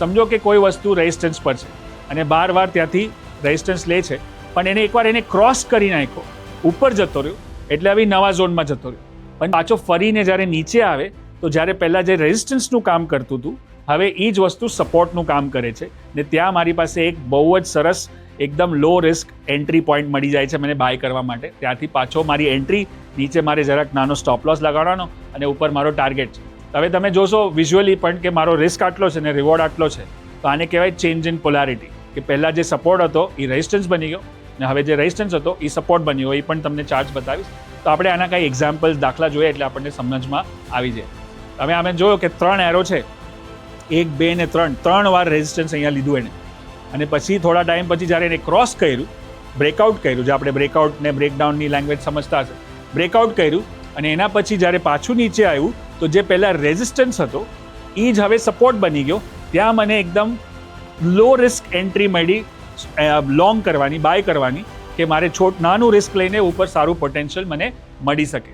સમજો કે કોઈ વસ્તુ રેઝિસ્ટન્સ પર છે અને બાર વાર ત્યાંથી રેઝિસ્ટન્સ લે છે, પણ એને એકવાર એને ક્રોસ કરી નાખ્યો, ઉપર જતો રહ્યો, એટલે હવે નવા ઝોનમાં જતો રહ્યો. પણ પાછો ફરીને જ્યારે નીચે આવે, તો જ્યારે પહેલાં જે રેઝિસ્ટન્સનું કામ કરતું હતું, હવે એ જ વસ્તુ સપોર્ટનું કામ કરે છે. ને ત્યાં મારી પાસે એક બહુ જ સરસ, એકદમ લો રિસ્ક એન્ટ્રી પોઈન્ટ મળી જાય છે મને બાય કરવા માટે. ત્યાંથી પાછો મારી એન્ટ્રી નીચે મારે જરાક નાનો સ્ટોપ લોસ લગાડવાનો અને ઉપર મારો ટાર્ગેટ છે. હવે તમે જોશો વિઝ્યુઅલી પણ કે મારો રિસ્ક આટલો છે ને રિવોર્ડ આટલો છે, તો આને કહેવાય ચેન્જ ઇન પોલારિટી કે પહેલાં જે સપોર્ટ હતો એ રેઝિસ્ટન્સ બની ગયો, ને હવે જે રેઝિસ્ટન્સ હતો એ સપોર્ટ બન્યો, એ પણ તમને ચાર્જ બતાવીશ. તો આપણે આના કાંઈ એક્ઝામ્પલ્સ દાખલા જોઈએ એટલે આપણને સમજમાં આવી જાય. તમે આમે જોયો કે ત્રણ એરો છે, એક, બે ને ત્રણ ત્રણ વાર રેઝિસ્ટન્સ અહીંયા લીધું એને. અને પછી થોડા ટાઈમ પછી જ્યારે એને ક્રોસ કર્યું બ્રેકઆઉટ કર્યું, જે આપણે બ્રેકઆઉટ ને બ્રેકડાઉનની લેંગ્વેજ સમજતા હશે. બ્રેકઆઉટ કર્યું અને એના પછી જ્યારે પાછું નીચે આવ્યું તો જે પહેલાં રેઝિસ્ટન્સ હતો, એ જ હવે સપોર્ટ બની ગયો. ત્યાં મને એકદમ લો રિસ્ક એન્ટ્રી મળી લોંગ કરવાની બાય કરવાની, કે મારે છોટ, નાનું રિસ્ક લઈને ઉપર સારું પોટેન્શિયલ મને મળી શકે.